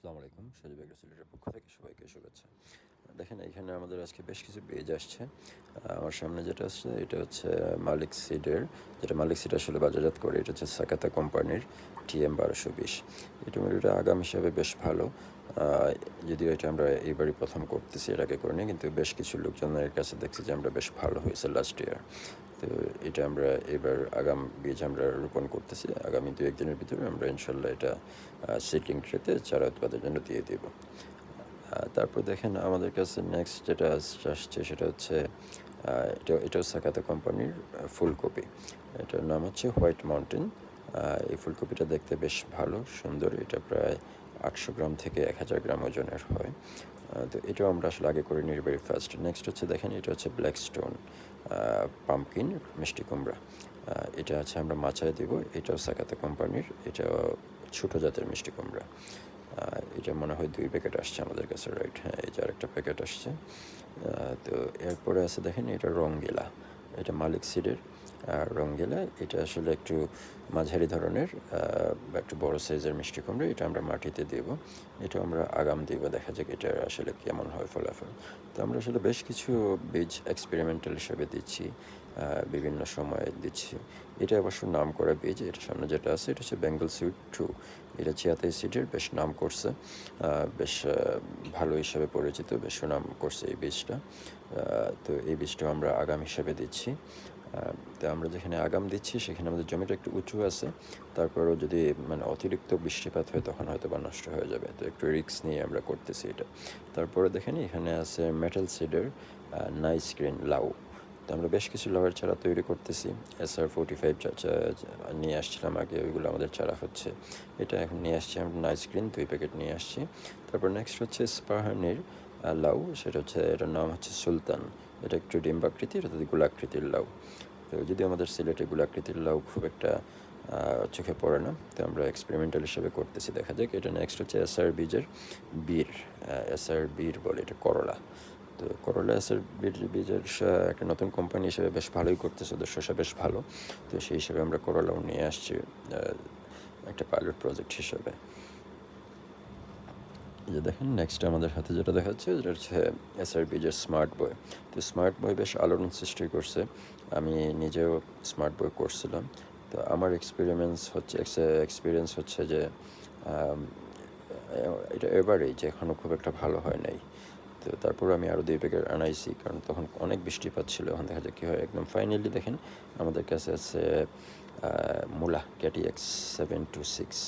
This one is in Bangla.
আসসালামু আলাইকুম, সজীব এগ্রোসিলেটের পক্ষ থেকে সবাইকে শুভেচ্ছা দেখেন, এখানে আমাদের আজকে বেশ কিছু পেজ আসছে। আমার সামনে যেটা আসছে, এটা হচ্ছে মালিক সিডের, যেটা মালিক সিড আসলে বাজারজাত করে, এটা হচ্ছে সাকাতা কোম্পানির টিএম বারোশো বিশ। এটা এটা আগাম হিসাবে বেশ ভালো। যদিও এটা আমরা এইবারই প্রথম করতেছি, এর আগে করিনি, কিন্তু বেশ কিছু লোকজনের কাছে দেখছি যে আমরা বেশ ভালো হয়েছে লাস্ট ইয়ার তো এটা আমরা এবার আগাম বীজ আমরা রোপণ করতেছি। আগামী দু একদিনের ভিতরে আমরা ইনশাল্লাহ এটা সিডলিং ট্রেতে চারা উৎপাদের জন্য দিয়ে দেব। তারপর দেখেন আমাদের কাছে নেক্সট যেটা আসছে সেটা হচ্ছে এটা, এটাও সাকাতা কোম্পানির ফুলকপি। এটার নাম হচ্ছে হোয়াইট মাউন্টেন। এই ফুলকপিটা দেখতে বেশ ভালো, সুন্দর। এটা প্রায় আটশো গ্রাম থেকে এক হাজার গ্রাম ওজনের হয়। তো এটাও আমরা আসলে আগে করে নিই ভেরি ফার্স্ট নেক্সট হচ্ছে দেখেন, এটা হচ্ছে ব্ল্যাক স্টোন পাম্পকিন মিষ্টি কুমড়া। এটা আছে আমরা মাচায় দেব। এটাও সাকাতা কোম্পানির এটা ছোটো জাতের মিষ্টি কুমড়া। এটা মনে হয় দুই প্যাকেট আসছে আমাদের কাছে রাইট হ্যাঁ যে আরেকটা প্যাকেট আসছে। তো এরপরে আছে দেখেন, এটা রঙ্গিলা। এটা মালিক সিডের রঙ্গিলা এটা আসলে একটু মাঝারি ধরনের একটু বড় সাইজের মিষ্টি কুমড়ো, এটা আমরা মাটিতে দেব। এটা আমরা আগাম দিব, দেখা যাক এটা আসলে কেমন হয় ফলাফল। তো আমরা আসলে বেশ কিছু বীজ এক্সপেরিমেন্টাল হিসেবে দিচ্ছি। বিভিন্ন সময়ে দিচ্ছি। এটা অবশ্য নাম করা বীজ এটা সামনে যেটা আছে, এটা হচ্ছে বেঙ্গল সুইট টু এটা চিয়াতাই সিডের বেশ নাম করছে। বেশ ভালো হিসাবে পরিচিত, বেশ সুনাম করছে এই বীজটা তো এই বীজটা আমরা আগাম হিসাবে দিচ্ছি। তো আমরা যেখানে আগাম দিচ্ছি, সেখানে আমাদের জমিটা একটু উঁচু আছে। তারপরেও যদি মানে অতিরিক্ত বৃষ্টিপাত হয়, তখন হয়তো বা নষ্ট হয়ে যাবে। তো একটু রিস্ক নিয়ে আমরা করতেছি এটা। তারপরে দেখেন, এখানে আছে মেটাল সিডের নাইস গ্রিন লাউ তো আমরা বেশ কিছু লাউয়ের চারা তৈরি করতেছি। এস আর ফোর্টি ফাইভ নিয়ে আসছিলাম আগে, ওইগুলো আমাদের চারা হচ্ছে। এটা এখন নিয়ে আসছি আমরা নাইস গ্রিন দুই প্যাকেট নিয়ে আসছি। তারপর নেক্সট হচ্ছে স্পাহানির লাউ, সেটা হচ্ছে, এটার নাম হচ্ছে সুলতান। এটা একটু ডিম্বাকৃতির অর্থাৎ গোলাকৃতির লাউ। তো যদি আমাদের সিলেটে গোলাকৃতির লাউ খুব একটা চোখে পড়ে না, তো আমরা এক্সপেরিমেন্টাল হিসেবে করতেছি, দেখা যাক। এটা নেক্সট হচ্ছে এসআর বীজের বীর এসআর বীর বলে, এটা করলা। তো করলা এসআর বীর বীজের একটা নতুন কোম্পানি হিসেবে বেশ ভালোই করতেছে শসা বেশ ভালো। তো সেই হিসেবে আমরা করলাও নিয়ে আসছি একটা পাইলট প্রজেক্ট হিসেবে। যে দেখেন নেক্সট আমাদের হাতে যেটা দেখা যাচ্ছে যেটা হচ্ছে এসআরবি বিজের স্মার্ট বই তো স্মার্ট বই বেশ আলোড়ন সৃষ্টি করছে। আমি নিজেও স্মার্ট বই করছিলাম। তো আমার এক্সপিরিয়েন্স হচ্ছে এক্সপিরিয়েন্স হচ্ছে যে এটা এবারেই যে এখনও খুব একটা ভালো হয় নাই। তো তারপর আমি আরও দুই প্যাকেট আনাইছি, কারণ তখন অনেক বৃষ্টিপাত ছিল। এখন দেখা যাক কী হয়। একদম ফাইনালি দেখেন, আমাদের কাছে আছে মোলা মুলা ক্যাটি এক্স সেভেন টু সিক্স